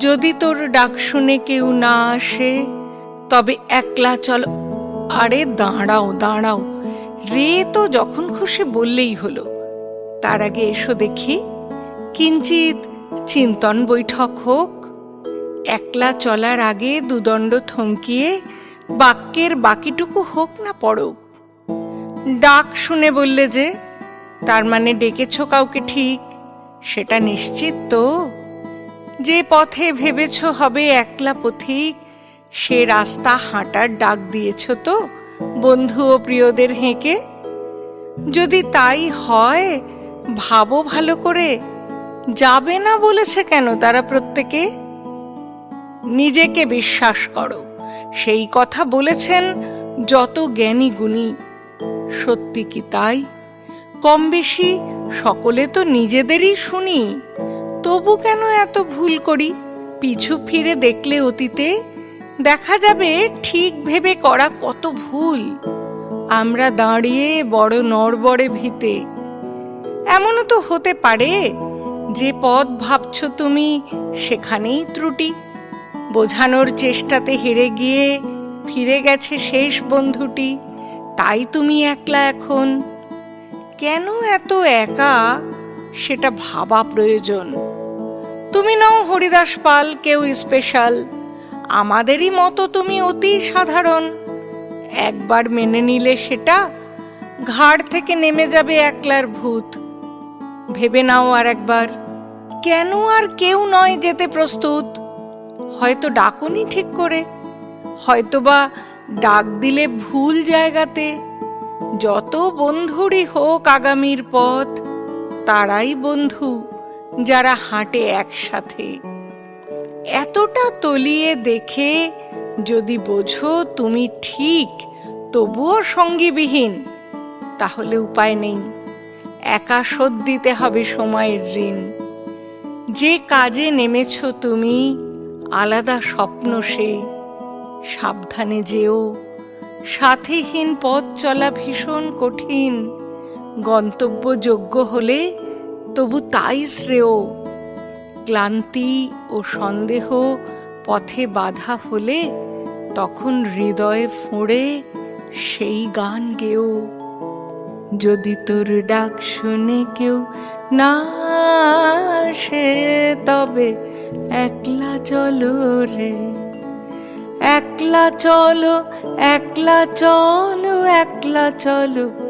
যদি তোর ডাক শুনে কেউ না আসে, তবে একলা চল। আরে দাঁড়াও দাঁড়াও। রে তো যখন খুশি বললেই হলো। তার আগে এসো দেখি। কিঞ্চিত চিন্তন বৈঠক হোক, একলা চলার আগে দুদণ্ড থমকিয়ে বাক্যের বাকিটুকু হোক না পড়ুক। ডাক শুনে বললে যে, তার মানে ডেকেছ কাউকে ঠিক, সেটা নিশ্চিত তো? যে পথে ভেবেছ হবে একলা পথিক, সে রাস্তা হাঁটার ডাক দিয়েছ তো, বন্ধু ও প্রিয়দের হেঁকে? যদি তাই হয়, ভাবো ভালো করে, যাবে না বলেছে কেন তারা প্রত্যেকে? নিজেকে বিশ্বাস করো, সেই কথা বলেছেন যত জ্ঞানী গুণী। সত্যি কি তাই? কম বেশি সকলে তো নিজেদেরই শুনি। তবু কেন এত ভুল করি? পিছু ফিরে দেখলে অতীতে দেখা যাবে ঠিক ভেবে করা কত ভুল। আমরা দাঁড়িয়ে বড় নড়বড়ে ভিতে। এমনও তো হতে পারে, যে পথ ভাবছ তুমি সেখানেই ত্রুটি। বোঝানোর চেষ্টাতে হেরে গিয়ে ফিরে গেছে শেষ বন্ধুটি, তাই তুমি একলা এখন। কেন এত একা? সেটা ভাবা প্রয়োজন। তুমি নাও হরিদাস পাল, কেউ স্পেশাল আমাদেরই মতো তুমি অতি সাধারণ। একবার মেনে নিলে সেটা, ঘাড় থেকে নেমে যাবে একলার ভূত। ভেবে নাও আর একবার, কেন আর কেউ নয় যেতে প্রস্তুত? হয়তো ডাকুনি ঠিক করে, হয়তোবা ডাক দিলে ভুল জায়গাতে। যত বন্ধুরই হোক আগামীর পথ, তারাই বন্ধু। যারা হাঁটে একসাথে। এতটা তলিয়ে দেখে যদি বোঝো তুমি ঠিক, তবুও সঙ্গীবিহীন, তাহলে উপায় নেই। একা শোধ দিতে হবে সময়ের ঋণ। যে কাজে নেমেছ তুমি, আলাদা স্বপ্ন সে। সাবধানে যেও, সাথীহীন পথ চলা ভীষণ কঠিন। গন্তব্যযোগ্য হলে তবু তাই শ্রেয়। ক্লান্তি ও সন্দেহ পথে বাধা হলে তখন হৃদয়ে ফোঁড়ে সেই গান গেও। যদি তোর ডাক শুনে কেউ না আসে তবে একলা চলো রে। একলা চলো একলা চলো একলা চলো